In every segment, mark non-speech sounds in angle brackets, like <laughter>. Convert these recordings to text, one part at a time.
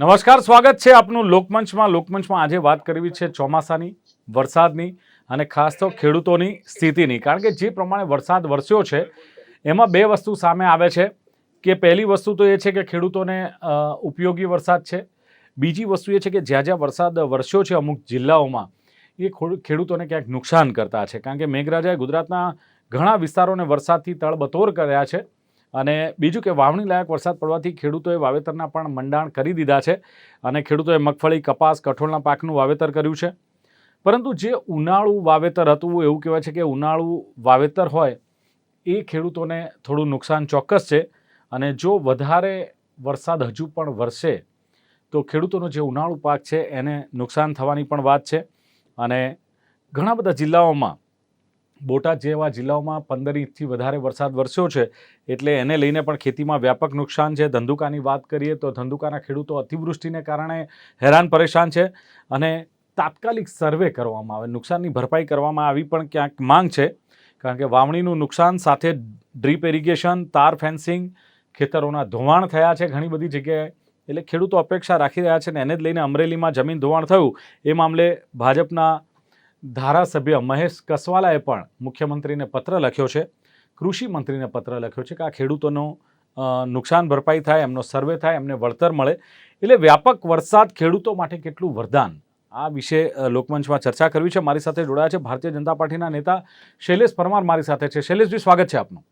નમસ્કાર, સ્વાગત છે આપનું લોકમંચમાં. લોકમંચમાં આજે વાત કરવી છે ચોમાસાની, વરસાદની અને ખાસ તો ખેડૂતોની સ્થિતિની. કારણ કે જે પ્રમાણે વરસાદ વરસ્યો છે, એમાં બે વસ્તુ સામે આવે છે. કે પહેલી વસ્તુ તો એ છે કે ખેડૂતોને ઉપયોગી વરસાદ છે. બીજી વસ્તુ એ છે કે જ્યાં જ્યાં વરસાદ વરસ્યો છે અમુક જિલ્લાઓમાં, એ ખોડ- ખેડૂતોને ક્યાંક નુકસાન કરતા છે. કારણ કે મેઘરાજાએ ગુજરાતના ઘણા વિસ્તારોને વરસાદથી તળબતોર કર્યા છે. અને બીજું કે વાવણી લાયક વરસાદ પડવાથી ખેડૂતોએ વાવેતરના પણ મંડાણ કરી દીધા છે અને ખેડૂતોએ મગફળી, કપાસ, કઠોળના પાકનું વાવેતર કર્યું છે. પરંતુ જે ઉનાળુ વાવેતર હતું, એવું કહેવાય છે કે ઉનાળુ વાવેતર હોય, એ ખેડૂતોને થોડું નુકસાન ચોક્કસ છે અને જો વધારે વરસાદ હજુ પણ વરસે, તો ખેડૂતોનો જે ઉનાળુ પાક છે, એને નુકસાન થવાની પણ વાત છે. અને ઘણા બધા જિલ્લાઓમાં બોટાદ જેવા જિલ્લાઓમાં પંદર ઇંચથી વધારે વરસાદ વરસ્યો છે, એટલે એને લઈને પણ ખેતીમાં વ્યાપક નુકસાન છે. ધંધુકાની વાત કરીએ તો ધંધુકાના ખેડૂતો અતિવૃષ્ટિને કારણે હેરાન પરેશાન છે અને તાત્કાલિક સર્વે કરવામાં આવે. નુકસાનની ભરપાઈ કરવામાં આવી પણ ક્યાંક માંગ છે, કારણ કે વાવણીનું નુકસાન સાથે ડ્રીપ ઇરિગેશન, તાર ફેન્સિંગ, ખેતરોના ધોવાણ થયા છે ઘણી બધી જગ્યાએ, એટલે ખેડૂતો અપેક્ષા રાખી રહ્યા છે ને એને જ લઈને અમરેલીમાં જમીન ધોવાણ થયું. એ મામલે ભાજપના ધારાસભ્ય મહેશ કસવાલાએ પણ મુખ્યમંત્રીને પત્ર લખ્યો છે. કૃષિ મંત્રીને પત્ર લખ્યો છે કે આ ખેડૂતોનો નુકસાન ભરપાઈ થાય, એમનો સર્વે થાય, એમને વળતર મળે. એટલે વ્યાપક વરસાદ ખેડૂતો માટે કેટલું વરદાન? આ વિશે લોકમંચમાં ચર્ચા કરવી છે. મારી સાથે જોડાયા છે ભારતીય જનતા પાર્ટીના નેતા શૈલેષ પરમાર મારી સાથે છે. શૈલેષજી, સ્વાગત છે આપનું.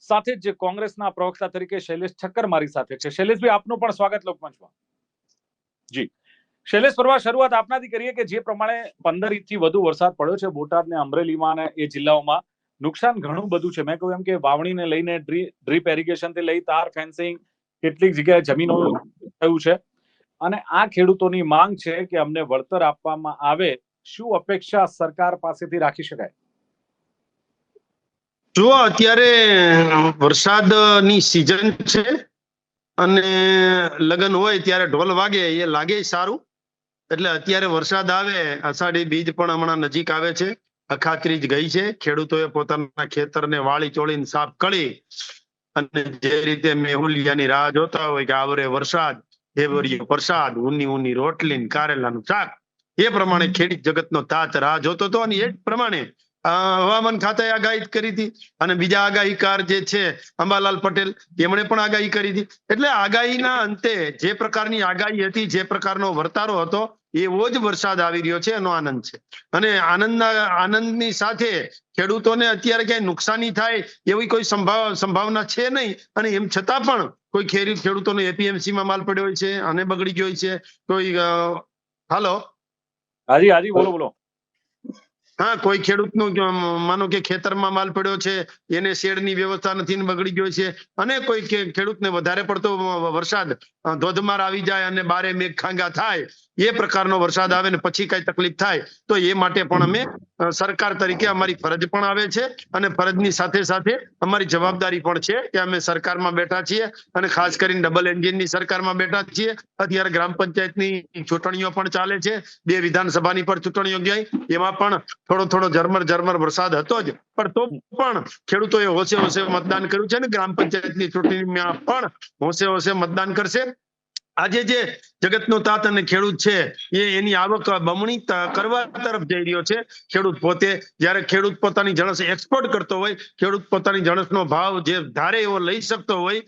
સાથે જ કોંગ્રેસના પ્રવક્તા તરીકે શૈલેષ ઠક્કર મારી સાથે છે. શૈલેષભાઈ આપનું પણ સ્વાગત લોકમંચમાં. જી. શૈલેષ પરમાર, શરૂઆત આપનાથી કરીએ કે જે પ્રમાણે પંદર ઇંચથી વધુ વરસાદ પડ્યો છે, બોટાદ ને અમરેલીમાં અને એ જિલ્લાઓમાં નુકસાન ઘણું બધું છે. મેં કહ્યું એમ કે વાવણીને લઈને ડ્રીપ એરિગેશનથી લઈ તાર ફેન્સિંગ, કેટલીક જગ્યાએ જમીનો થયું છે. અને આ ખેડૂતોની માંગ છે કે અમને વળતર આપવામાં આવે, શું અપેક્ષા સરકાર પાસેથી રાખી શકાય? જો અત્યારે વરસાદની સિઝન છે અને લગ્ન હોય ત્યારે ઢોલ વાગે, એ લાગે સારું. એટલે અત્યારે વરસાદ આવે, અષાઢી બીજ પણ હમણાં નજીક આવે છે, અખાત્રીજ ગઈ છે. ખેડૂતોએ પોતાના ખેતરને વાળી ચોળીને સાફ કરી અને જે રીતે મેહુલિયાની રાહ જોતા હોય કે આવરે વરસાદ ઢેબરિયો પ્રસાદ ઊની ઊની રોટલી કારેલાનું શાક, એ પ્રમાણે ખેડૂત જગતનો તાત રાહ જોતો હતો અને એ જ પ્રમાણે હવામાન ખાતાએ આગાહી કરી હતી અને બીજા આગાહીકાર જે છે, અંબાલાલ પટેલ, એમણે પણ આગાહી કરી હતી. એટલે આગાહીના અંતે જે પ્રકારની આગાહી હતી, જે પ્રકારનો વર્તારો હતો, એવો જ વરસાદ આવી રહ્યો છે, એનો આનંદ છે. અને આનંદના, આનંદની સાથે ખેડૂતોને અત્યારે ક્યાંય નુકસાની થાય એવી કોઈ સંભાવ સંભાવના છે નહીં. અને એમ છતાં પણ કોઈ ખેડૂત ખેડૂતોને એપીએમસી માં માલ પડ્યો હોય છે અને બગડી ગયો છે, કોઈ હાલો? હાજી હાજી, બોલો બોલો. હા, કોઈ ખેડૂતનું માનો કે ખેતરમાં માલ પડ્યો છે, એને શેડની વ્યવસ્થા નથી ને બગડી ગયો છે, અને કોઈ ખેડૂતને વધારે પડતો વરસાદ ધોધમાર આવી જાય અને બારે મેઘ ખાંગા થાય, એ પ્રકારનો વરસાદ આવે ને પછી કઈ તકલીફ થાય, તો એ માટે પણ અમે સરકાર તરીકે અમારી ફરજ પણ આવે છે અને ફરજની સાથે સાથે અમારી જવાબદારી પણ છે કે અમે સરકારમાં બેઠા છીએ અને ખાસ કરીને ડબલ એન્જિનની સરકારમાં બેઠા છીએ. અત્યારે ગ્રામ પંચાયતની ચૂંટણીઓ પણ ચાલે છે, બે વિધાનસભાની પણ ચૂંટણીઓ ગઈ, એમાં પણ થોડો થોડો ઝરમર ઝરમર વરસાદ હતો જ. પણ તો પણ ખેડૂતોએ હોશે હોશે મતદાન કર્યું છે ને, ગ્રામ પંચાયતની ચૂંટણીમાં પણ હોશે હોશે મતદાન કરશે. આજે જે જગતનો તાત અને ખેડૂત છે, એ એની આવક બમણી કરવા તરફ જઈ રહ્યો છે. ખેડૂત પોતે જ્યારે ખેડૂત પોતાની જણસ એક્સપોર્ટ કરતો હોય, ખેડૂત પોતાની જણસનો ભાવ જે ધારે એવો લઈ શકતો હોય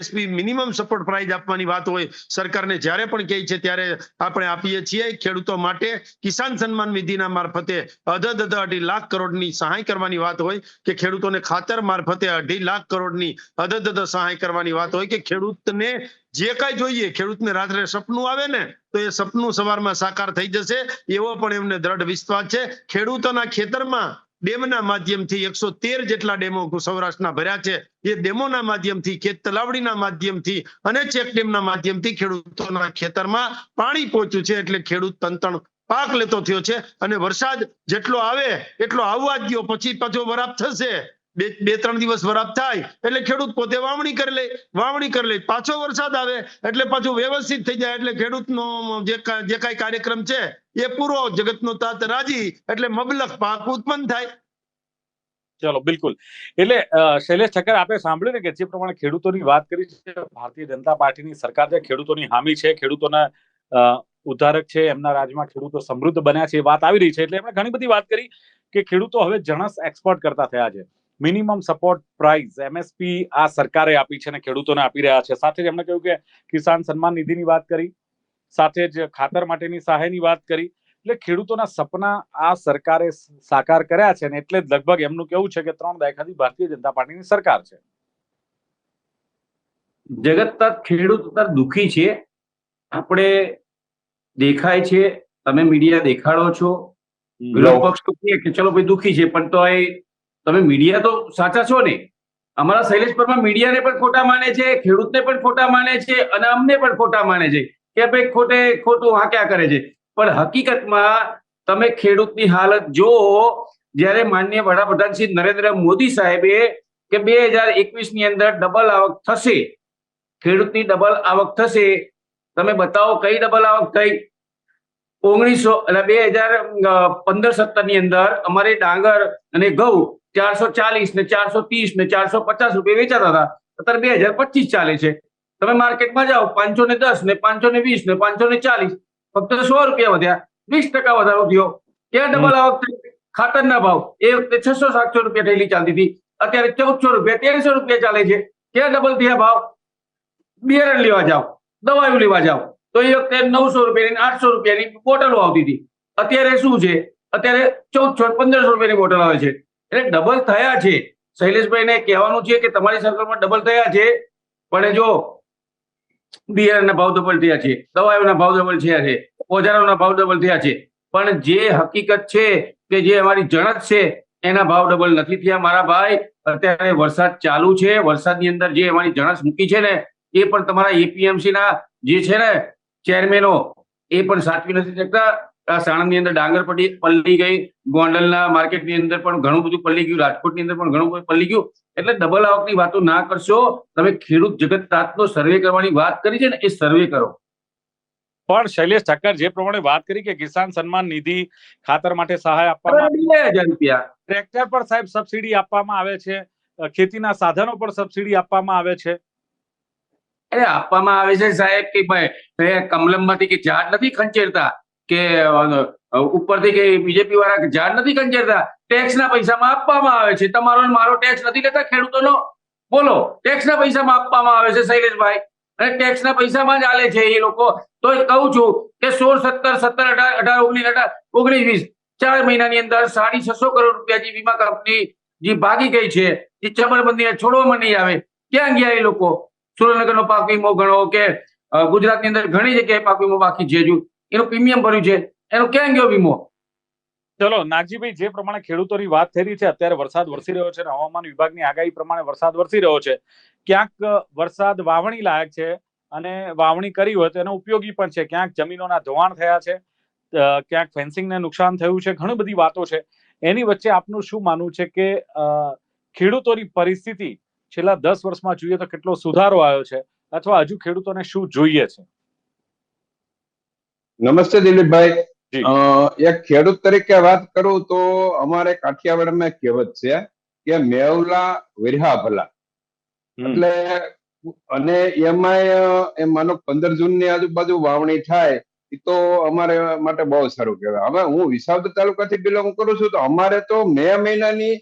એમએસપી મિનિમમ સપોર્ટ પ્રાઇસ આપવાની વાત હોય, સરકારને જ્યારે પણ કહે છે ત્યારે આપણે આપીએ છીએ ખેડૂતો માટે કિસાન સન્માન નિધિના મારફતે અધધ અધ અઢી લાખ કરોડની સહાય કરવાની વાત હોય કે ખેડૂતોને ખાતર મારફતે અઢી લાખ કરોડની અધધ અધ સહાય કરવાની વાત હોય કે ખેડૂતને જે કાંઈ જોઈએ, ખેડૂતને રાત્રે સપનું આવે ને, તો એ સપનું સવારમાં સાકાર થઈ જશે, એવો પણ એમને દ્રઢ વિશ્વાસ છે. ખેડૂતોના ખેતરમાં ડેમના માધ્યમથી એકસો તેર જેટલા ડેમો સૌરાષ્ટ્રના ભર્યા છે. એ ડેમોના માધ્યમથી ખેત તલાવડીના માધ્યમથી અને ચેક ડેમના માધ્યમથી ખેડૂતોના ખેતરમાં પાણી પહોંચ્યું છે એટલે ખેડૂત તંતણ પાક લેતો થયો છે. અને વરસાદ જેટલો આવે એટલો આવવા જ ગયો પછી પાછો વરાપ થશે. બે બે, ત્રણ દિવસ વરાપ થાય, એટલે ખેડૂત પોતે વાવણી કરી લે, વાવણી કરી લે, પાછો વરસાદ આવે, એટલે પાછું વ્યવસ્થિત થઈ જાય, એટલે ખેડૂતનો જે જે કાર્યક્રમ છે, એ પૂરો જગતનો તાત રાજી, એટલે મબલક પાક ઉત્પન્ન થાય. ચલો, બિલકુલ. એટલે શૈલેષ ઠક્કર આપણે સાંભળ્યું ને કે જે પ્રમાણે ખેડૂતોની વાત કરી છે, ભારતીય જનતા પાર્ટીની સરકાર છે ખેડૂતોની હામી છે, ખેડૂતોના ઉદ્ધારક છે, એમના રાજ્યમાં ખેડૂતો સમૃદ્ધ બન્યા છે, એ વાત આવી રહી છે, એટલે એમણે ઘણી બધી વાત કરી કે ખેડૂતો હવે જણસ એક્સપોર્ટ કરતા થયા છે. મિનિમમ સપોર્ટ પ્રાઇસ એમએસપી આ સરકારે આપી છે અને ખેડૂતોને આપી રહ્યા છે. સાથે જ એમણે કહ્યું કે કિસાન સન્માન નિધિની વાત કરી સાથે જ ખાતર માટેની સહાયની વાત કરી. એટલે ખેડૂતોના સપના આ સરકારે સાકાર કર્યા છે અને એટલે જ લગભગ એમનું કેવું છે કે ત્રણ દાયકાથી ભારતીય જનતા પાર્ટીની સરકાર છે. જગત તર ખેડૂત તર દુઃખી છે. આપણે દેખાય છે તમે મીડિયા દેખાડો છો. વિરોધ પક્ષ તો કે ચલો ભાઈ દુખી છે પણ તો એ તમે મીડિયા તો સાચા છો ને? અમારા શૈલેષ પરમાર મીડિયાને પણ ખોટા માને છે, ખેડૂતને પણ ખોટા માને છે અને અમને પણ ખોટા માને છે કે ભાઈ ખોટે ખોટું હાંક્યા કરે છે. પણ હકીકતમાં તમે ખેડૂતની હાલત જો જ્યારે માન્ય વડાપ્રધાન શ્રી નરેન્દ્ર મોદી સાહેબે કે બે હજાર એકવીસની અંદર ડબલ આવક થશે, ખેડૂતની ડબલ આવક થશે, તમે બતાવો કઈ ડબલ આવક થઈ? ઓગણીસો એટલે બે હજાર પંદર સત્તરની અંદર અમારે ડાંગર અને ઘઉં ચારસો ચાલીસ ને ચારસો ત્રીસ ને ચારસો પચાસ રૂપિયા વેચાતા હતા. અત્યારે બે હજાર પચીસ ચાલે છે. તમે માર્કેટમાં જાઓ, પાંચસો ને દસ ને પાંચસો ને વીસ ને પાંચસો ને ચાલીસ, ફક્ત સો રૂપિયા વધ્યા. વીસ ટકા વધારો થયો. ત્યાં ડબલ આવક થઈ? ખાતરના ભાવ. એ વખતે છસો સાતસો રૂપિયા થયેલી ચાલતી હતી. અત્યારે ચૌદસો રૂપિયા, તેરસો રૂપિયા ચાલે છે. ત્યાં ડબલ થયા ભાવ? બિયારણ લેવા જાઓ, દવાઓ લેવા જાઓ. તો એ વખતે નવસો રૂપિયાની આઠસો રૂપિયાની બોટલો આવતી હતી. અત્યારે શું છે? અત્યારે ચૌદસો પંદરસો રૂપિયાની બોટલ આવે છે. એટલે ડબલ થયા છે. શૈલેષભાઈને કહેવાનું છે કે તમારી સરકારમાં ડબલ થયા છે. પણ જો બિયારણના ભાવ ડબલ થયા છે, દવાઓના ભાવ ડબલ થયા છે, ઓજારોના ભાવ ડબલ થયા છે. પણ જે હકીકત છે કે જે અમારી જણત છે, એના ભાવ ડબલ નથી થયા. મારા ભાઈ, અત્યારે વરસાદ ચાલુ છે. વરસાદની અંદર જે અમારી જણસ મૂકી છે ને, એ પણ તમારા એપીએમસી ના જે છે ને ચેરમેનો એ પણ સાચવી નથી શકતા. સાણંદની અંદર ડાંગર પડી પલ્લી ગઈ ગોંડલના માર્કેટની અંદર પણ ઘણું બધું પલ્લી ગયું રાજકોટની અંદર પણ ઘણું બધું પલ્લી ગયું. એટલે ડબલ આવકની વાતો ના કરશો તમે ખેડૂત જગત તાતનો સર્વે કરવાની વાત કરી છે ને એ સર્વે કરો. પણ શૈલેષ ઠક્કર જે પ્રમાણે વાત કરી કે કિસાન સન્માન નિધિ ખાતર માટે સહાય આપવામાં ટ્રેક્ટર પર સાહેબ સબસિડી આપવામાં આવે છે ખેતીના સાધનો પર સબસિડી આપવામાં આવે છે. અરે આપવામાં આવે છે સાહેબ કે ભાઈ કમલમ કમલમમાંથી કે ઝાડ નથી ખંચેરતા. કે ઉપરથી કે બીજેપી વાળા ઝાડ નથી ખંચેરતા ટેક્સના પૈસામાં આપવામાં આવે છે. તમારો ને મારો ટેક્સ નથી લેતા, ખેડૂતોનો? બોલો ટેક્સના પૈસામાં આપવામાં આવે છે, શૈલેષભાઈ. અને ટેક્સના પૈસામાં જ આલે છે એ લોકો. તો કહું છું કે સોળ, સત્તર સત્તર, અઢાર અઢાર, ઓગણીસ અઢાર, ઓગણીસ, વીસ, ચાર મહિનાની અંદર સાડી છસો કરોડ રૂપિયા જે વીમા કંપની જે ભાગી ગઈ છે જે ચમરબંધીને છોડવામાં નહીં આવે. ક્યાં ગયા એ લોકો? સુરેન્દ્રનગરનો પાક વીમો ગણો કે ગુજરાતની અંદર ઘણી જગ્યાએ પાક વીમો બાકી છે હજુ. એનું પ્રીમિયમ ભર્યું છે. એનો ક્યાં ગયો વીમો? ચલો, નાગજીભાઈ, જે પ્રમાણે ખેડૂતોની વાત થઈ રહી છે, અત્યારે વરસાદ વરસી રહ્યો છે અને હવામાન વિભાગની આગાહી પ્રમાણે વરસાદ વરસી રહ્યો છે. ક્યાંક વરસાદ વાવણી લાયક છે અને વાવણી કરી હોય તો એનો ઉપયોગી પણ છે. ક્યાંક જમીનોના ધોવાણ થયા છે ક્યાંક ફેન્સિંગને નુકસાન થયું છે, ઘણી બધી વાતો છે. એની વચ્ચે આપનું શું માનવું છે કે ખેડૂતોની પરિસ્થિતિ છેલ્લા દસ વર્ષમાં જોઈએ તો કેટલો સુધારો આવ્યો છે? અથવા હજુ ખેડૂતોને શું જોઈએ છે? નમસ્તે દિલીપભાઈ. એક ખેડૂત તરીકે વાત કરું તો અમારે કાઠિયાવાડમાં કહેવત છે કે મેવલા વિરહા ભલા. એટલે અને એમાંય એમ માનો પંદર જૂનની આજુબાજુ વાવણી થાય એ તો અમારે માટે બહુ સારું કહેવાય. હવે હું વિસાવદર તાલુકાથી બિલોંગ કરું છું તો અમારે તો મે મહિનાની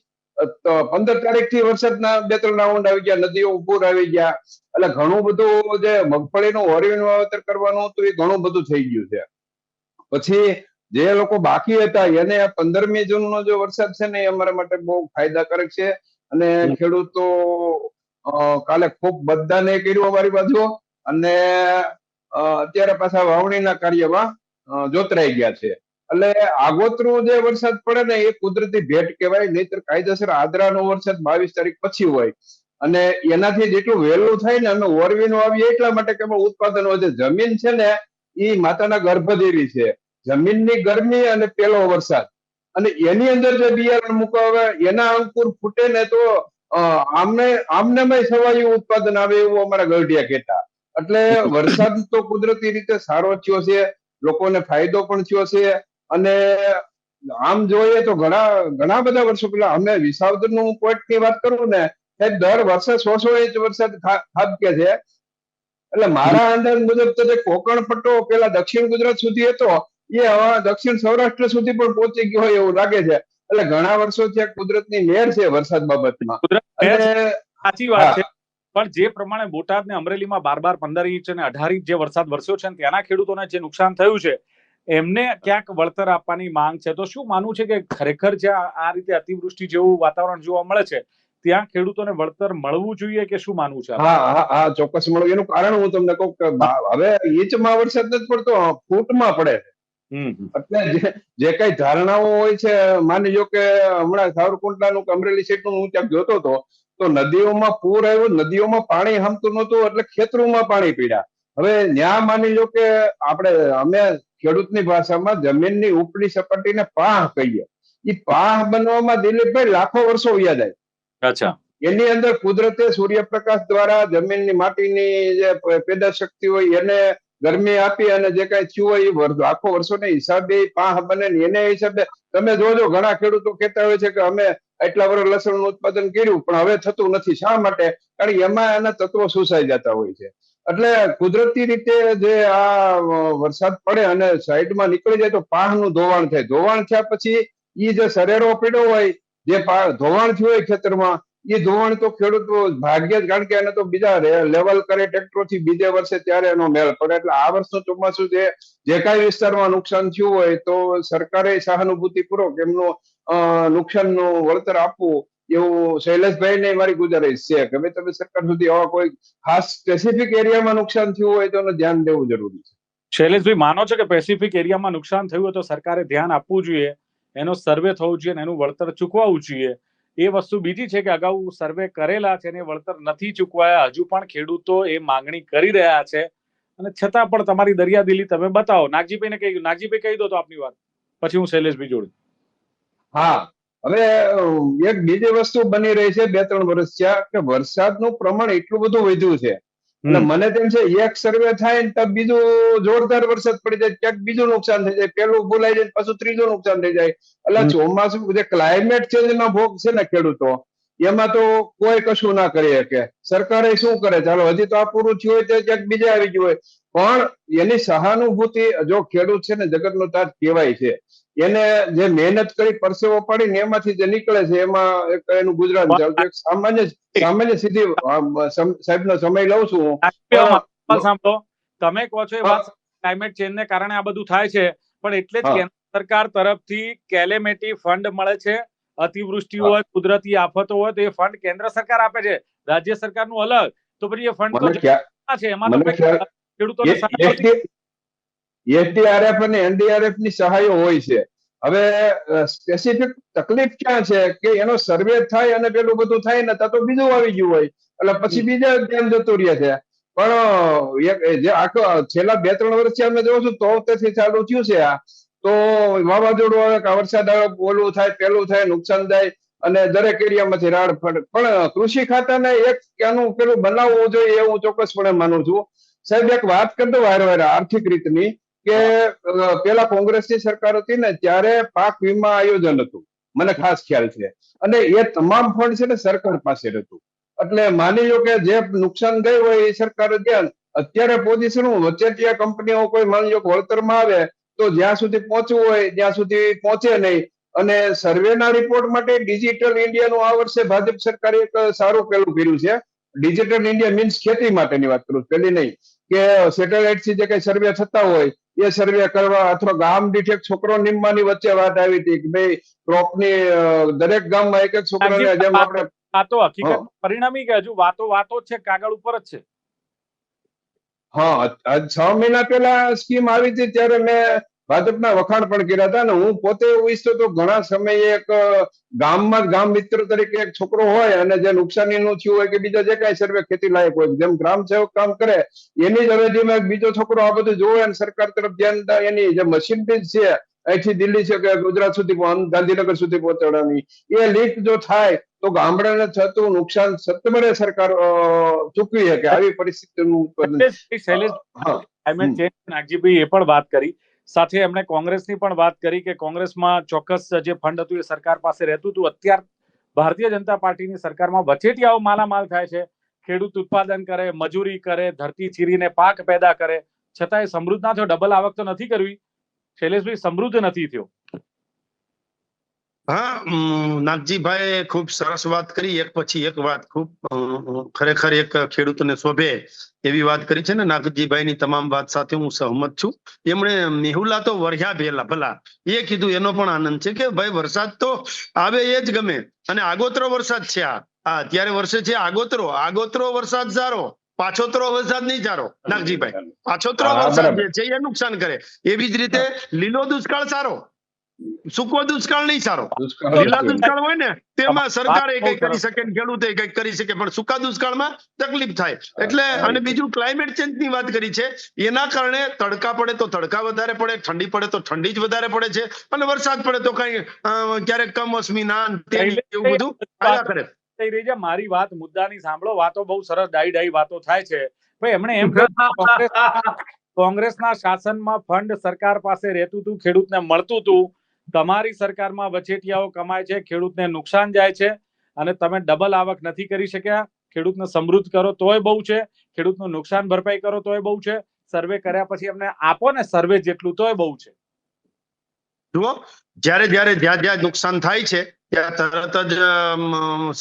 પંદર તારીખથી વરસાદના બે ત્રણ રાઉન્ડ આવી ગયા નદીઓ પૂર આવી ગયા. એટલે ઘણું બધું જે મગફળીનું ઓરવીનું વાવેતર કરવાનું હતું એ ઘણું બધું થઈ ગયું છે. પછી જે લોકો બાકી હતા એને પંદરમી જૂન નો જો વરસાદ છે ને એ અમારા માટે બહુ ફાયદાકારક છે. અને ખેડૂતો કાલે ખૂબ બધાને કર્યું અમારી બાજુ. અને અત્યારે પાછા વાવણીના કાર્યમાં જોતરાઈ ગયા છે. એટલે આગોતરું જે વરસાદ પડે ને એ કુદરતી ભેટ કહેવાય, નહીતર કાયદેસર આદરાનો વરસાદ બાવીસ તારીખ પછી હોય. અને એનાથી જેટલું વહેલું થાય ને અમે ઓરવીનું આવીએ એટલા માટે કે ઉત્પાદન વધે. જમીન છે ને એ માતાના ગર્ભ છે. જમીનની ગરમી અને પેલો વરસાદ. અને એની અંદર જે બિયારણ મૂકવા, એના અંકુર ફૂટે ને તો આમને આમને સવાયું ઉત્પાદન આવે એવું અમારા ગઢિયા કહેતા. એટલે વરસાદ તો કુદરતી રીતે સારો થયો છે, લોકોને ફાયદો પણ થયો છે અને આમ જોઈએ તો ઘણા ઘણા બધા વર્ષો પહેલા અમે વિસાવદરનું પોઈન્ટની વાત કરું ને સાહેબ દર વર્ષે સો સો ઇંચ વરસાદ ખાબકે છે. એટલે મારા અંદાજ મુજબ તો જે કોકણ પટ્ટો પેલા દક્ષિણ ગુજરાત સુધી હતો એ હવે દક્ષિણ સૌરાષ્ટ્ર સુધી પણ પહોંચી ગયો હોય એવું લાગે છે. એટલે ઘણા વર્ષો છે કુદરતની મેર છે વરસાદ બાબતમાં. સાચી વાત છે. પણ જે પ્રમાણે બોટાદ ને અમરેલીમાં બાર બાર પંદર ઇંચ અને અઢાર ઇંચ જે વરસાદ વરસ્યો છે તેના ખેડૂતોને જે નુકસાન થયું છે એમને ક્યાંક વળતર આપવાની માંગ છે. તો શું માનવું છે કે ખરેખર જે આ રીતે અતિવૃષ્ટિ જેવું વાતાવરણ જોવા મળે છે ત્યાં ખેડૂતોને વળતર મળવું જોઈએ કે શું માનવું છે? હા હા હા ચોક્કસ મળવું. એનું કારણ હું તમને કહું કે હવે ઇંચમાં વરસાદ નથી પડતો ફૂટમાં પડે. એટલે જે જે કઈ ધારણાઓ હોય છે માની લો કે હમણાં સાવરકુંડલાનું નું અમરેલી સીટનું હું ત્યાં જોતો હતો તો નદીઓમાં પૂર આવ્યું નદીઓમાં પાણી હમતું નહોતું એટલે ખેતરોમાં પાણી પીડ્યા. હવે ન્યા માની લો કે આપણે અમે ખેડૂતની ભાષામાં જમીનની ઉપલી સપાટીને પાહ કહીએ. એ પાહ બનવામાં દિલીપભાઈ લાખો વર્ષો વ્યા જાય. અચ્છા. એની અંદર કુદરતે સૂર્યપ્રકાશ દ્વારા જમીનની માટીની જે પેદા શક્તિ હોય એને ગરમી આપી અને જે કઈ થયું હોય એ આખો વર્ષો ને હિસાબે પાહ બને એને હિસાબે તમે જોજો ઘણા ખેડૂતો કહેતા હોય છે કે અમે એટલા વર્ષ લસણનું ઉત્પાદન કર્યું પણ હવે થતું નથી. શા માટે? કારણ એમાં એના તત્વો સુસાઈ જતા હોય છે. એટલે કુદરતી રીતે જે આ વરસાદ પડે અને સાઈડમાં નીકળી જાય તો પાહનું ધોવાણ થાય. ધોવાણ થયા પછી એ જે સરેરો પીડ્યો હોય, જે ધોવાણ થયું હોય ખેતરમાં એ ધોવાણ તો ખેડૂત ભાગ્ય જ કારણ કે એને તો બીજા લેવલ કરે ટ્રેક્ટરથી બીજે વર્ષે ત્યારે એનો મેળ પડે. એટલે આ વર્ષનું ચોમાસું જે જે કાંઈ વિસ્તારમાં નુકસાન થયું હોય તો સરકારે સહાનુભૂતિ પૂર્વક એમનું નુકસાનનું વળતર આપવું એવું શૈલેષભાઈ ને મારી ગુજારિશ છે કે ભાઈ તમે સરકાર સુધી આવા કોઈ ખાસ સ્પેસિફિક એરિયામાં નુકસાન થયું હોય તો એનું ધ્યાન દેવું જરૂરી છે. શૈલેષભાઈ માનો છો કે પેસિફિક એરિયામાં નુકસાન થયું હોય તો સરકારે ધ્યાન આપવું જોઈએ એનો સર્વે થવું જોઈએ અને એનું વળતર ચૂકવાવું જોઈએ. એ વસ્તુ બીજી છે કે અગાઉ સર્વે કરેલા છે અને વળતર નથી ચૂકવાયા હજુ પણ ખેડૂતો એ માંગણી કરી રહ્યા છે. અને છતાં પણ તમારી દરિયાદિલી તમે બતાવો. નાગજીભાઈને કહી નાગજીભાઈ કહી દો તો આપની વાત. પછી હું શૈલેષભાઈ જોડું. હા હવે એક બીજી વસ્તુ બની રહી છે બે ત્રણ વર્ષ થયા કે વરસાદનું પ્રમાણ એટલું બધું વધ્યું છે. એટલે મને તેમ છે એક સર્વે થાય ને તો બીજું જોરદાર વરસાદ પડી જાય ક્યાંક બીજું નુકસાન થઈ જાય પેલું ભૂલાઈ જાય ને પાછું ત્રીજું નુકસાન થઈ જાય. એટલે ચોમાસું જે ક્લાઇમેટ ચેન્જ નો ભોગ છે ને ખેડૂતો એમાં તો કોઈ કશું ના કરી શકે. સરકારે શું કરે? ચાલો હજી તો આ પૂરું થયું હોય તો ક્યાંક બીજે આવી ગયું હોય. પણ એની સહાનુભૂતિ જો ખેડૂત છે ને જગતનો તાજ કહેવાય છે. એને જે મહેનત કરી પરસેવો પાડીને એમાંથી જે નીકળે છે એમાં એક એનું ગુજરાન ચાલતું એક સામાન્ય સામાન્ય સીધી સાહેબ નો સમય લઉં છું સાંભળો. તમે કહો છો એ વાત ક્લાઇમેટ ચેન્જ ને કારણે આ બધું થાય છે પણ એટલે જ કેન્દ્ર સરકાર તરફથી કેલેમેટી ફંડ મળે છે. અતિવૃષ્ટિ હોય કુદરતી આફતો હોય તો એ ફંડ કેન્દ્ર સરકાર આપે છે. રાજ્ય સરકારનું અલગ. તો પછી એ ફંડ તો છે એમાં ખેડૂતોને એસડીઆરએફ અને એનડીઆરએફની સહાયો હોય છે. હવે સ્પેસિફિક તકલીફ ક્યાં છે? કે એનો સર્વે થાય અને પેલું બધું થાય ને તો તો બીજું આવી ગયું હોય. એટલે પછી બીજા ધ્યાન જતું રહે છે. પણ જે આખો છેલ્લા બે ત્રણ વર્ષથી અમે જોઉં છું તો તેથી ચાલુ થયું છે આ. તો વાવાઝોડું આવે કે વરસાદ આવે ઓલું થાય પેલું થાય નુકસાન થાય અને દરેક એરિયામાંથી રાડ ફળ પણ કૃષિ ખાતાને એક એનું પેલું બનાવવું જોઈએ એવું ચોક્કસપણે માનું છું. સાહેબ, એક વાત કરી દઉં વારે વારે આર્થિક રીતની કે પેલા કોંગ્રેસની સરકાર હતી ને, ત્યારે પાક વીમા આયોજન હતું. મને ખાસ ખ્યાલ છે. અને એ તમામ ફંડ છે ને, સરકાર પાસે હતું એટલે માની લો કે જે નુકસાન ગયું હોય એ સરકાર ધ્યાન અત્યારે પોઝિશન હું વચેટિયા કંપનીઓ કોઈ માની લો વળતરમાં આવે, તો જ્યાં સુધી પહોંચવું હોય, ત્યાં સુધી પહોંચે નહીં. અને સર્વેના રિપોર્ટ માટે ડિજિટલ ઇન્ડિયાનું આ વર્ષે ભાજપ સરકારે એક સારું પેલું કર્યું છે. ડિજિટલ ઇન્ડિયા મીન્સ ખેતી માટેની વાત કરું પેલી નહીં કે સેટેલાઇટથી જે કઈ સર્વે થતા હોય એ સર્વે કરવા અથવા ગામ દીઠ એક છોકરો નિમવાની વચ્ચે વાત આવી હતી કે ભાઈ ક્રોપની દરેક ગામમાં એક એક છોકરાને જેમ આપણે આ તો હકીકત પરિણામી કે હજુ વાતો વાતો છે કાગળ ઉપર જ છે. હા છ મહિના પહેલા સ્કીમ આવી હતી ત્યારે મેં ભાજપના વખાણ પણ કર્યા હતા અને હું પોતે ઈચ્છતો તો ઘણા સમયે એક ગામમાં ગામ મિત્ર તરીકે એક છોકરો હોય અને જે નુકસાનીનું થયું હોય કે બીજા જે કાંઈ સર્વે ખેતી લાયક હોય જેમ ગ્રામ સેવક કામ કરે એની જ અવેજીમાં એક બીજો છોકરો આ બધું જોવે અને સરકાર તરફ ધ્યાન એની જે મશીનરી છે અહીંથી દિલ્હી છે કે ગુજરાત સુધી ગાંધીનગર સુધી પહોંચાડવાની એ લીક જો થાય તો ગામડાને થતું નુકસાન સત્મરે સરકાર ચૂકવી શકે આવી પરિસ્થિતિનું ઉત્પાદન શૈલેષ ક્લાઇમેટ ચેન્જ નાગજીભાઈ એ પણ વાત કરી. સાથે એમણે કોંગ્રેસની પણ વાત કરી કે કોંગ્રેસમાં ચોક્કસ જે ફંડ હતું એ સરકાર પાસે રહેતું હતું. અત્યાર ભારતીય જનતા પાર્ટીની સરકારમાં વચેટિયાઓ માલામાલ થાય છે. ખેડૂત ઉત્પાદન કરે, મજૂરી કરે, ધરતી ચીરીને પાક પેદા કરે. છતાં એ સમૃદ્ધ ના થયો, ડબલ આવક તો નથી કરવી. શૈલેષભાઈ, સમૃદ્ધ નથી થયો. હા ઉમ, ખૂબ સરસ વાત કરી. એક પછી એક વાત ખૂબ ખરેખર એક ખેડૂતને શોભે એવી વાત કરી છે ને નાગજીભાઈની તમામ વાત સાથે હું સહમત છું. એમણે મેહુલા તો વરહ્યા ભેલા ભલા. એ કીધું એનો પણ આનંદ છે કે ભાઈ વરસાદ તો આવે એ જ ગમે. અને આગોતરો વરસાદ છે આ. આ અત્યારે વર્ષે છે આગોતરો. આગોતરો વરસાદ સારો પાછોતરો વરસાદ નહીં સારો નાગજીભાઈ. પાછોતરો વરસાદ જે છે એ નુકસાન કરે. એવી જ રીતે લીલો દુષ્કાળ સારો. સૂકો દુષ્કાળ નહીં સારો. લીલા દુષ્કાળ હોય ને તેમાં સરકારે કઈ કરી શકે ને ખેડૂતે કઈ કરી શકે પણ સુકા દુષ્કાળમાં તકલીફ થાય. એટલે અને બીજું ક્લાઇમેટ ચેન્જની વાત કરી છે એના કારણે તડકા પડે તો તડકા વધારે પડે ઠંડી પડે તો ઠંડી જ વધારે પડે છે અને વરસાદ પડે તો કઈ ક્યારેક કમોસમી ના ને તે ને એવું બધું આવ્યા કરે. થઈ રહી છે મારી વાત મુદ્દાની સાંભળો વાતો બહુ સરસ ડાઈ ડાઈ વાતો થાય છે. ભાઈ એમણે એમ <laughs> કોંગ્રેસના કોંગ્રેસના શાસનમાં ફંડ સરકાર પાસે રહેતું હતું ખેડૂતને મળતું હતું તમારી સરકારમાં વચેટિયાઓ કમાય છે, ખેડૂતને નુકસાન જાય છે અને તમે ડબલ આવક નથી કરી શક્યા, ખેડૂતને સમૃદ્ધ કરો તોય બહુ છે, ખેડૂતનું નુકસાન ભરપાઈ કરો તોય બહુ છે સર્વે કર્યા પછી એમને આપો ને સર્વે જેટલું તોય બહુ છે. જુઓ, જ્યારે જ્યારે જ્યાં જ્યાં નુકસાન થાય છે ત્યાં તરત જ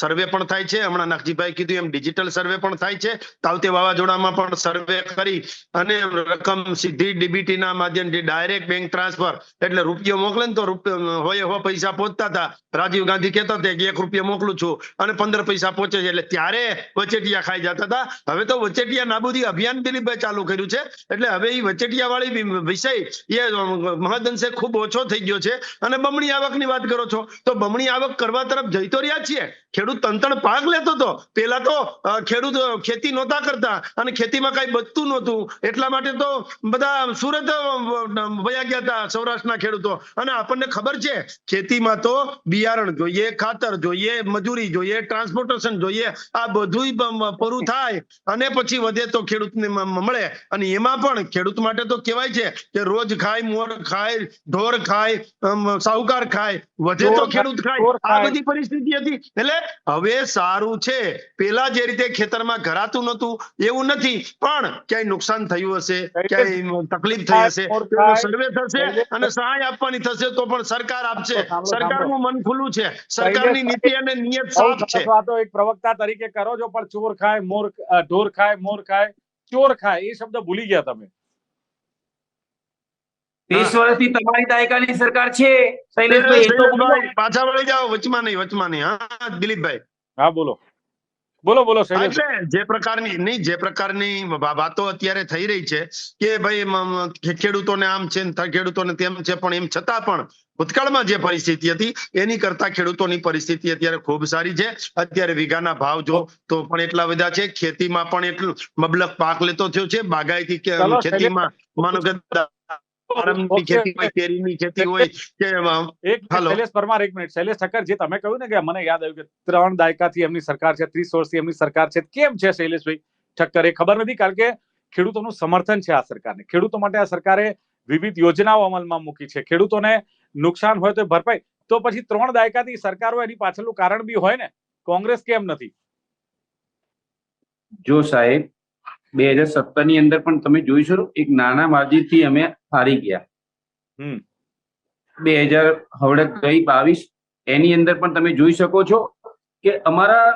સર્વે પણ થાય છે. હમણાં નાગજીભાઈ કીધું એમ ડિજિટલ સર્વે પણ થાય છે. તાવતે વાવાઝોડામાં પણ સર્વે કરી અને રકમ સીધી ડીબીટી ના માધ્યમથી ડાયરેક્ટ બેંક ટ્રાન્સફર એટલે રૂપિયો મોકલે ને તો હોય હો પૈસા પહોંચતા હતા. રાજીવ ગાંધી કહેતા હતા કે એક રૂપિયો મોકલું છું અને પંદર પૈસા પહોંચે છે. એટલે ત્યારે વચેટિયા ખાઈ જતા હતા. હવે તો વચેટિયા નાબૂદી અભિયાન દિલીપભાઈ ચાલુ કર્યું છે. એટલે હવે એ વચેટિયા વાળી વિષય એ મહદઅંશે ખૂબ ઓછો થઈ ગયો છે. અને બમણી આવકની વાત કરો છો, તો બમણી આવક કરવા તરફ જઈ તો રહ્યા છીએ. ખેડૂત તંતણ પાક લેતો હતો. પેલા તો ખેડૂત ખેતી નહોતા કરતા અને ખેતીમાં કઈ બચતું નહોતું. એટલા માટે તો બધા સુરત વયા ગયા હતા સૌરાષ્ટ્રના ખેડૂતો. અને આપણને ખબર છે ખેતીમાં તો બિયારણ જોઈએ ખાતર જોઈએ મજૂરી જોઈએ ટ્રાન્સપોર્ટેશન જોઈએ આ બધું પૂરું થાય અને પછી વધે તો ખેડૂતને મળે. અને એમાં પણ ખેડૂત માટે તો કહેવાય છે કે રોજ ખાય મોર ખાય ઢોર ખાય સાહુકાર ખાય વધે તો ખેડૂત ખાય. આ બધી પરિસ્થિતિ હતી. એટલે હવે સારું છે. પેલા જે રીતે ખેતરમાં ઘરાતું નતું એવું નથી. પણ ક્યાંય નુકસાન થયું હશે ક્યાંય તકલીફ થઈ હશે. સર્વે થશે અને સહાય આપવાની થશે તો પણ સરકાર આપશે. સરકારનું મન ખુલ્લું છે. સરકારની નીતિ અને નિયત સાફ છે. તો એક પ્રવક્તા તરીકે કરો છો પણ ચોર ખાય મોર ઢોર ખાય મોર ખાય ચોર ખાય એ શબ્દ ભૂલી ગયા તમે. ત્રીસ વર્ષથી તમારી દાયકાની સરકાર છે. શૈલેષભાઈ એ તો બોલો. શૈલેષભાઈ, પાછા વળી જાઓ વચમાં નહીં વચમાં નહીં હા દિલીપભાઈ. હા બોલો. બોલો બોલો એટલે જે પ્રકારની નહીં જે પ્રકારની વાતો અત્યારે થઈ રહી છે કે ભાઈ ખેડૂતોને આમ છે ખેડૂતોને તેમ છે પણ એમ છતાં પણ ભૂતકાળમાં જે પરિસ્થિતિ હતી એની કરતા ખેડૂતોની પરિસ્થિતિ અત્યારે ખૂબ સારી છે. અત્યારે વીઘાના ભાવ જો તો પણ એટલા બધા છે ખેતીમાં પણ એટલું મબલક પાક લેતો થયો છે બાગાયતી ખેતીમાં માનો કે દાડમની ખેતી હોય કેરીની ખેતી હોય કે એક શૈલેષ પરમાર એક મિનિટ. શૈલેષ ઠક્કર જે તમે કહ્યું ને કે મને યાદ આવ્યું કે ત્રણ દાયકાથી એમની સરકાર છે ત્રીસ વર્ષથી એમની સરકાર છે કેમ છે શૈલેષભાઈ ઠક્કર? એ ખબર નથી કારણ કે ખેડૂતોનું સમર્થન છે આ સરકારને. ખેડૂતો માટે આ સરકારે વિવિધ યોજનાઓ અમલમાં મૂકી છે. ખેડૂતોને નુકસાન હોય તો ભરપાઈ. તો પછી ત્રણ દાયકાથી સરકાર હોય એની પાછળનું કારણ બી હોય ને? કોંગ્રેસ કેમ નથી? જો સાહેબ બે હજાર સત્તરની અંદર પણ તમે જોઈશો શકો એક નાના માર્જિનથી અમે હારી ગયા. બે હજાર હવડે ગઈ બાવીસ એની અંદર પણ તમે જોઈ શકો છો કે અમારા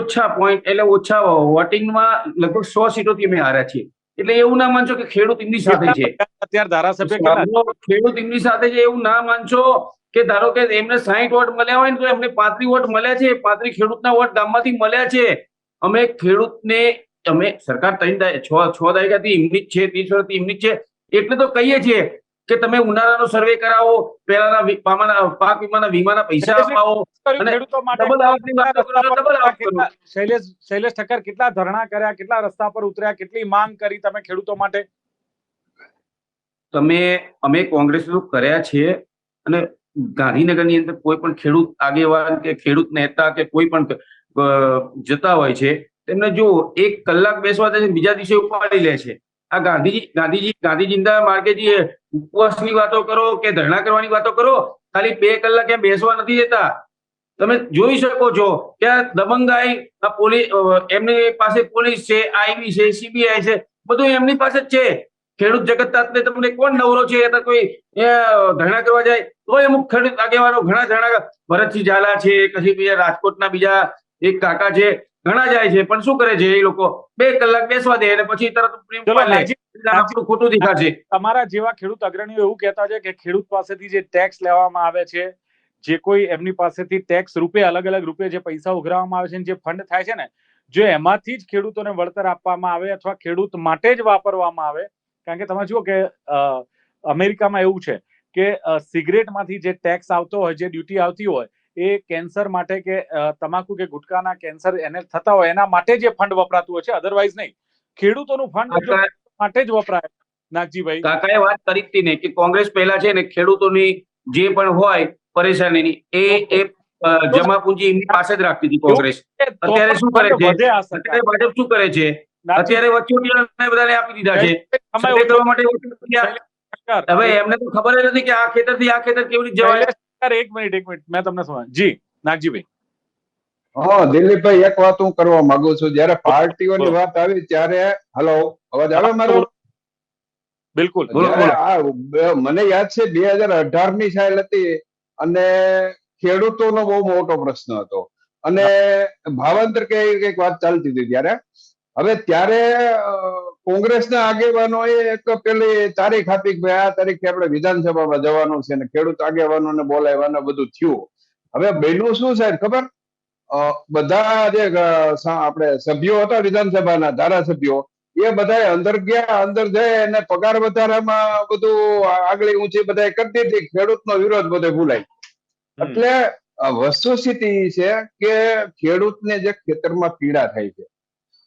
ઓછા પોઈન્ટ એટલે ઓછા વોટિંગમાં લગભગ સો સીટોથી અમે હાર્યા છીએ. એટલે એવું ના માનશો કે ખેડૂત એમની સાથે છે. અત્યારે ધારાસભ્ય ખેડૂત એમની સાથે છે એવું ના માનશો કે ધારો કે એમને સાહીઠ વોટ મળ્યા હોય ને તો એમને પાંત્રી વોટ મળ્યા છે. પાંત્રી ખેડૂતના વોટ ગામમાંથી મળ્યા છે. અમે ખેડૂતને અમે સરકાર ત્રણ છ છ દાયકાથી એમની જ છે ત્રીસ વર્ષથી એમની જ છે એટલે તો કહીએ છીએ કે તમે ઉનાળાનો સર્વે કરાવો પહેલાના પામાના પાક વીમાના વીમાના પૈસા અપાવો શૈલેષ શૈલેષ ઠક્કર કેટલા ધરણા કર્યા કેટલા રસ્તા પર ઉતર્યા કેટલી માંગ કરી તમે ખેડૂતો માટે? તમે અમે કોંગ્રેસ તો કર્યા છે અને ગાંધીનગરની અંદર કોઈ પણ ખેડૂત આગેવાન કે ખેડૂત નેતા કે કોઈ પણ જતા હોય છે તેમને જો એક કલાક બેસવા દે છે, બીજા દિવસે ઉપાડી લે છે. આ ગાંધીજી ગાંધીજી ગાંધી જિંદા માર્કેજી ઉપવાસની વાતો કરો કે ધરણા કરવાની વાતો કરો, ખાલી બે કલાક ક્યાં બેસવા નથી દેતા. તમે જોઈ શકો છો કે આ દબંગાઈ પોલીસ એમની પાસે પોલીસ છે, આઈબી છે, સીબીઆઈ છે, બધું એમની પાસે જ છે. ખેડૂત જગતતા તમને કોણ નવરો છે અથવા કોઈ ધરણા કરવા જાય તો અમુક ખેડૂત આગેવાનો ઘણા ધરણા ભરતસિંહ ઝાલા છે, પછી બીજા રાજકોટના બીજા એક કાકા છે ઘણા જાય છે પણ શું કરે છે એ લોકો? બે કલાક બેસવા દે અને પછી તરત ખોટું દેખાશે તમારા જેવા ખેડૂત અગ્રણીઓ એવું કહેતા છે કે ખેડૂત પાસેથી જે ટેક્સ લેવામાં આવે છે જે કોઈ એમની પાસેથી ટેક્સ રૂપે અલગ અલગ રૂપે જે પૈસા ઉઘરાવવામાં આવે છે જે ફંડ થાય છે ને જો એમાંથી જ ખેડૂતોને વળતર આપવામાં આવે અથવા ખેડૂત માટે જ વાપરવામાં આવે કારણ કે તમે જુઓ કે અમેરિકામાં એવું છે કે સિગરેટ સિગરેટમાંથી જે ટેક્સ આવતો હોય જે ડ્યુટી આવતી હોય એ કેન્સર માટે કે તમાકુ કે ગુટકાના કેન્સર એને થતા હોય એના માટે જે ફંડ વપરાતું હોય છે અધરવાઇઝ નહીં. ખેડૂતોનું ફંડ માટે જ વપરાય નાગજીભાઈ. કાકાએ વાત કરી હતી ને કે કોંગ્રેસ પહેલા છે ને ખેડૂતોની જે પણ હોય પરેશાનીની એ એ જમા પૂંજી એમની પાસે જ રાખતી હતી કોંગ્રેસ. અત્યારે શું કરે છે? અત્યારે ભાજપ શું કરે છે? અત્યારે વચ્ચે બધાને આપી દીધા છે. કરવા માટે હવે એમને તો ખબર જ નથી કે આ ખેતરથી આ ખેતર કેવી રીતે જવાય. સરકાર, એક મિનિટ એક મિનિટ. મેં તમને સમજ જી નાગજીભાઈ. હા દિલીપભાઈ એક વાત હું કરવા માંગુ છું. જયારે પાર્ટીઓની વાત આવી ત્યારે હલો અવાજ આવે મારો? બિલકુલ. મને યાદ છે બે હજાર અઢારની સાયલ હતી અને ખેડૂતોનો બહુ મોટો પ્રશ્ન હતો. અને ભાવાંતર કે કંઈક વાત ચાલતી હતી ત્યારે. હવે ત્યારે કોંગ્રેસના આગેવાનોએ એક પેલી તારીખ આપી કે આ તારીખે આપણે વિધાનસભામાં જવાનું છે અને ખેડૂત આગેવાનોને બોલાવ્યા બધું થયું. હવે બન્યું શું સાહેબ ખબર? બધા જે આપણે સભ્યો હતા વિધાનસભાના ધારાસભ્યો એ બધા અંદર ગયા અંદર જાય અને પગાર વધારામાં બધું આગળ ઊંચી બધા કરતી હતી ખેડૂતનો વિરોધ બધો ભૂલાય એટલે વસ્તુ સ્થિતિ છે કે ખેડૂતને જે ખેતરમાં પીડા થાય છે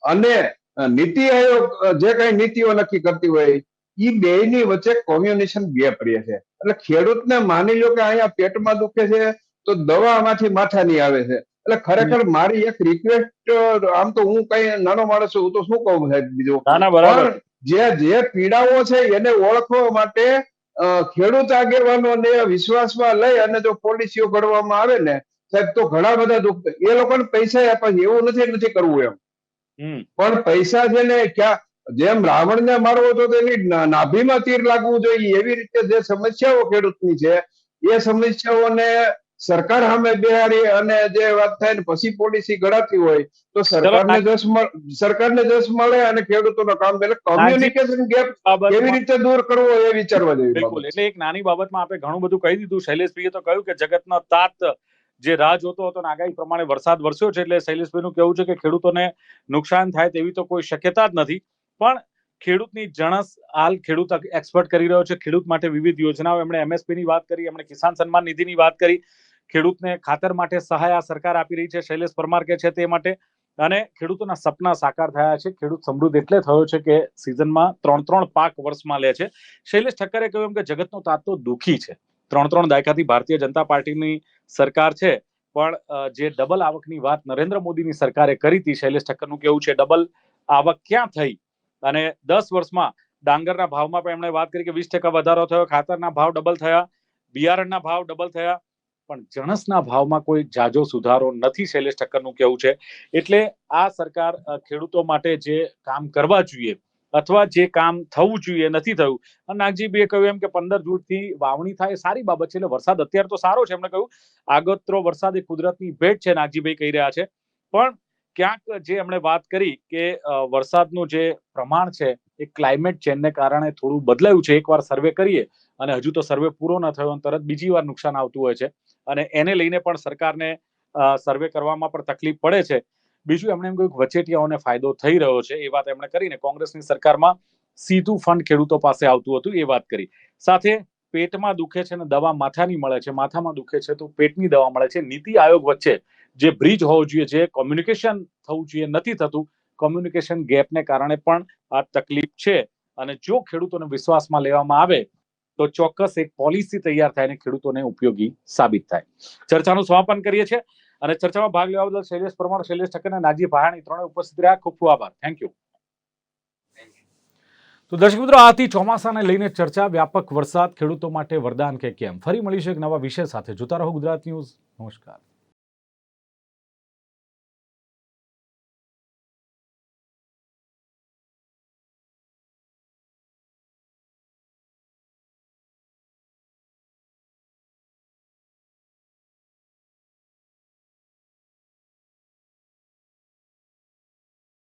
અને નીતિ આયોગ જે કઈ નીતિઓ નક્કી કરતી હોય એ બે ની વચ્ચે કોમ્યુનિકેશન ગેપ રહે છે. એટલે ખેડૂતને માની લો કે અહીંયા પેટમાં દુખે છે તો દવામાંથી માથાની આવે છે. એટલે ખરેખર મારી એક રિક્વેસ્ટ આમ તો હું કઈ નાનો માણસ છું હું તો શું કહું સાહેબ બીજું? જે જે પીડાઓ છે એને ઓળખવા માટે ખેડૂત આગેવાનોને વિશ્વાસમાં લઈ અને જો પોલિસીઓ ઘડવામાં આવે ને સાહેબ તો ઘણા બધા દુઃખ એ લોકોને પૈસા આપે એવું નથી નથી કરવું એમ. પણ પૈસા છે ને ક્યાં જેમ રાવણને મારવો તો તેની નાભીમાં તીર લાગવું જોઈએ એવી રીતે જે સમસ્યાઓ ખેડૂતની છે એ સમસ્યાઓને સરકાર સામે બિહારી અને જે વાત થાય ને પછી પોલિસી ઘડાતી હોય તો સરકારને જસ સરકારને જસ મળે અને ખેડૂતોનો કામ એટલે કોમ્યુનિકેશન ગેપ કેવી રીતે દૂર કરવો એ વિચારવા જેવી બિલકુલ એટલે એક નાની બાબતમાં આપણે ઘણું બધું કહી દીધું શૈલેષભાઈએ તો કહ્યું કે જગતનો તાત જે રાહ જોતો હતો આગાહી પ્રમાણે વરસાદ વરસ્યો છે એટલે શૈલેષભાઈનું કહેવું છે કે ખેડૂતોને નુકસાન થાય તેવી તો કોઈ શક્યતા જ નથી. પણ ખેડૂતની જણસ હાલ ખેડૂત એક્સપર્ટ કરી રહ્યો છે. ખેડૂત માટે વિવિધ યોજનાઓ, એમણે MSP ની વાત કરી, એમણે કિસાન સન્માન નિધિની વાત કરી. ખેડૂતને ખાતર માટે સહાય આ સરકાર આપી રહી છે. શૈલેષ પરમાર કે છે તે માટે. અને ખેડૂતોના સપના સાકાર થયા છે. ખેડૂત સમૃદ્ધ એટલે થયો છે કે સિઝનમાં ત્રણ ત્રણ પાક વર્ષમાં લે છે. શૈલેષ ઠક્કરે કહ્યું એમ કે જગતનો તાતો દુઃખી છે. ત્રણ ત્રણ દાયકાથી ભારતીય જનતા પાર્ટીની સરકાર છે. પણ જે ડબલ આવકની વાત નરેન્દ્ર મોદીની સરકારે કરી હતી, શૈલેષ ઠક્કરનું કેવું છે, ડબલ આવક ક્યાં થઈ? અને દસ વર્ષમાં ડાંગરના ભાવમાં પણ એમણે વાત કરી કે વીસ ટકા વધારો થયો, ખાતરના ભાવ ડબલ થયા, બિયારણના ભાવ ડબલ થયા. પણ જણસના ભાવમાં કોઈ જાજો સુધારો નથી, શૈલેષ ઠક્કરનું કેવું છે? એટલે આ સરકાર ખેડૂતો માટે જે કામ કરવા જોઈએ અથવા જે કામ થવું જોઈએ, નથી થયું. અને નાગજીભાઈએ કહ્યું એમ કે પંદર જૂનથી વાવણી થાય સારી બાબત છે, એટલે વરસાદ અત્યારે તો સારો છે, એમણે કહ્યું. આગોતરો વરસાદ એ કુદરતની ભેટ છે, નાગજીભાઈ કહી રહ્યા છે. પણ ક્યાંક જે એમણે વાત કરી કે વરસાદનું જે પ્રમાણ છે, એ ક્લાઇમેટ ચેન્જને કારણે થોડું બદલાયું છે, એકવાર સર્વે કરીએ અને હજુ તો સર્વે પૂરો ન થયો અને તરત બીજી વાર નુકસાન આવતું હોય છે. અને એને લઈને પણ સરકારને સર્વે કરવામાં પણ તકલીફ પડે છે. બીજું એમણે એમ કહ્યું વચેટિયાઓને ફાયદો થઈ રહ્યો છે, એ વાત એમણે કરીને કોંગ્રેસની સરકારમાં સીધું ફંડ ખેડૂતો પાસે આવતું હતું, એ વાત કરી. સાથે પેટમાં દુખે છે ને દવા માથાની મળે છે, માથામાં દુખે છે તો પેટની દવા મળે છે. નીતિ આયોગ વચ્ચે જે બ્રિજ હોવો જોઈએ, જે કોમ્યુનિકેશન થવું જોઈએ, નથી થતું, કોમ્યુનિકેશન ગેપને કારણે પણ આ તકલીફ છે. અને જો ખેડૂતોને વિશ્વાસમાં લેવામાં આવે તો ચોક્કસ એક પોલિસી તૈયાર થાય અને ખેડૂતોને ઉપયોગી સાબિત થાય. ચર્ચાનું સમાપન કરીએ છીએ. અને ચર્ચામાં ભાગ લેવા બદલ શૈલેષ પરમાર, શૈલેષ ઠક્કર અને નાજી ભાયાણી ત્રણે ઉપસ્થિત રહ્યા. ખૂબ ખૂબ આભાર. થેન્ક યુ તો દર્શક મિત્રો, આથી ચોમાસાને લઈને ચર્ચા, વ્યાપક વરસાદ, ખેડૂતો માટે વરદાન કે કેમ? ફરી મળીશું એક નવા વિષય સાથે. જોતા રહો ગુજરાત ન્યૂઝ. નમસ્કાર.